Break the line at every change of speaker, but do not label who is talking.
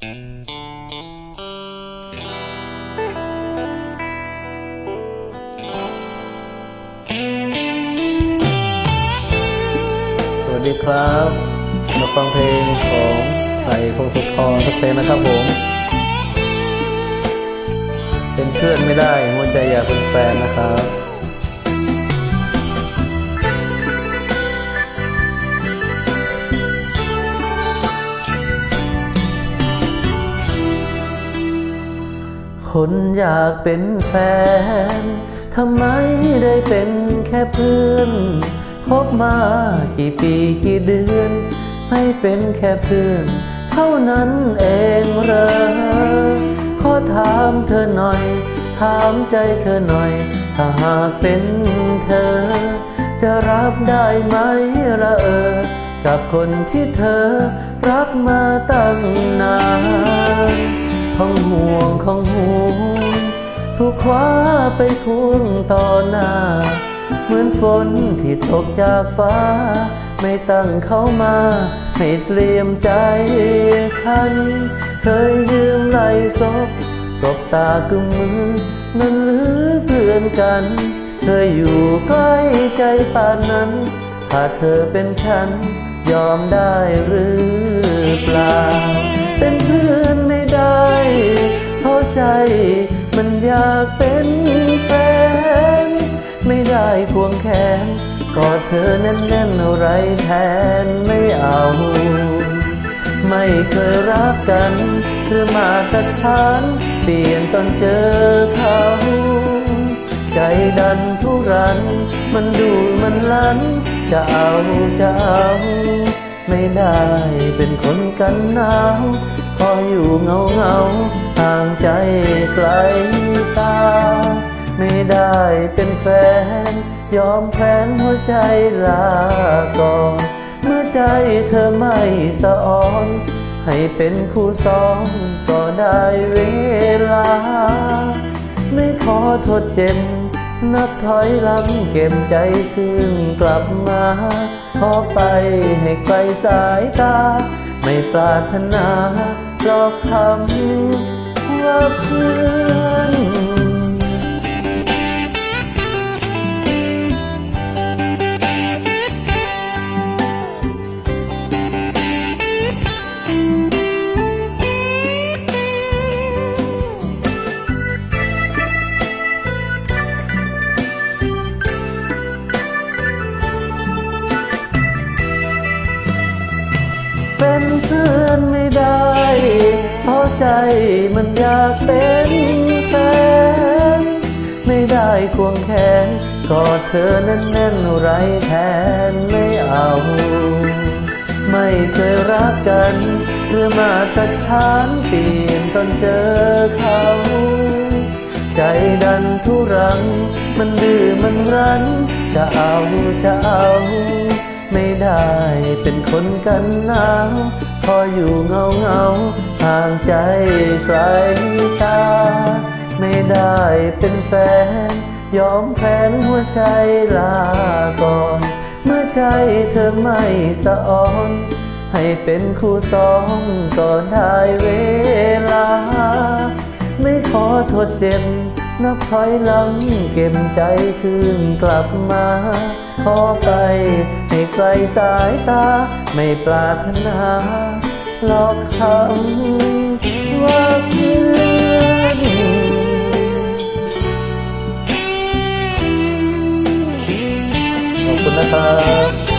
สวัสดีครับ มาฟังเพลงของไผ่พงศธรสักเพลงนะครับผม เป็นเพื่อนไม่ได้หัวใจอยากเป็นแฟนนะครับ คนอยากเป็นแฟน ทำไมได้เป็นแค่เพื่อนคบมากี่ปีกี่เดือน ให้เป็นแค่เพื่อน เท่านั้นเองเหรอขอถามเธอหน่อย ถามใจเธอหน่อย ถ้าหากเป็นเธอ จะรับได้ไหมละเออ กับคนที่เธอรักมาตั้งนาน ของห่วงของห่วงถูกคว้าไปทวงต่อหน้า เหมือนฝนที่ตกจากฟ้า ไม่ตั้งเข้ามาให้เตรียมใจทัน เคยยืมไหลศพศบตากึมมือนั้นหรือเพื่อนกันเคยอยู่ใกล้ใจป่านนั้น ถ้าเธอเป็นฉัน ยอมได้หรือเปล่า เป็นเพื่อน มันอยากเป็นแฟน ไม่ได้ควงแขนกอดเธอแน่นๆเอาไรแทนไม่เอา ไม่เคยรักกันเธอมาตรฐานเปลี่ยนตอนเจอเขาใจดันทุรัน มันดูมันลัน จะเอาจะเอา ไม่ได้เป็นคนกันหนาว คอยอยู่เงาเงาห่างใจไกลตา ไม่ได้เป็นแฟน ยอมแพ้หัวใจลาก่อนเมื่อใจเธอไม่สะอ่อน ให้เป็นคู่สองก็ได้เวลา ไม่ขอโทษเจ็บนับถอยหลังเก็บใจคืนกลับมา ขอไปให้ไกลสายตา ไม่ปรารถนาหรอกคำว่าเพื่อนเป็น ใจมันอยากเป็นแฟนไม่ได้ควงแขนกอดเธอแน่นๆไรแทนไม่เอา ไม่เคยรักกันเพื่อมาตรฐานเปลี่ยนตอนเจอเขา ใจดันทุรัง มันดื้อมันรั้นจะเอาจะเอา ไม่ได้เป็นคนกันหนาวพออยู่เงาเงาห่างใจไกลตา ไม่ได้เป็นแฟน ยอมแพ้หัวใจลาก่อน เมื่อใจเธอไม่สะอ่อน ให้เป็นคู่สองก็ได้เวลา ไม่ขอโทษเจ็บ นับถอยหลังเก็บใจคืนกลับมา ขอไปให้ไกลสายตา ไม่ปรารถนาหลอกคำว่าเพื่อนขอบคุณนะครับ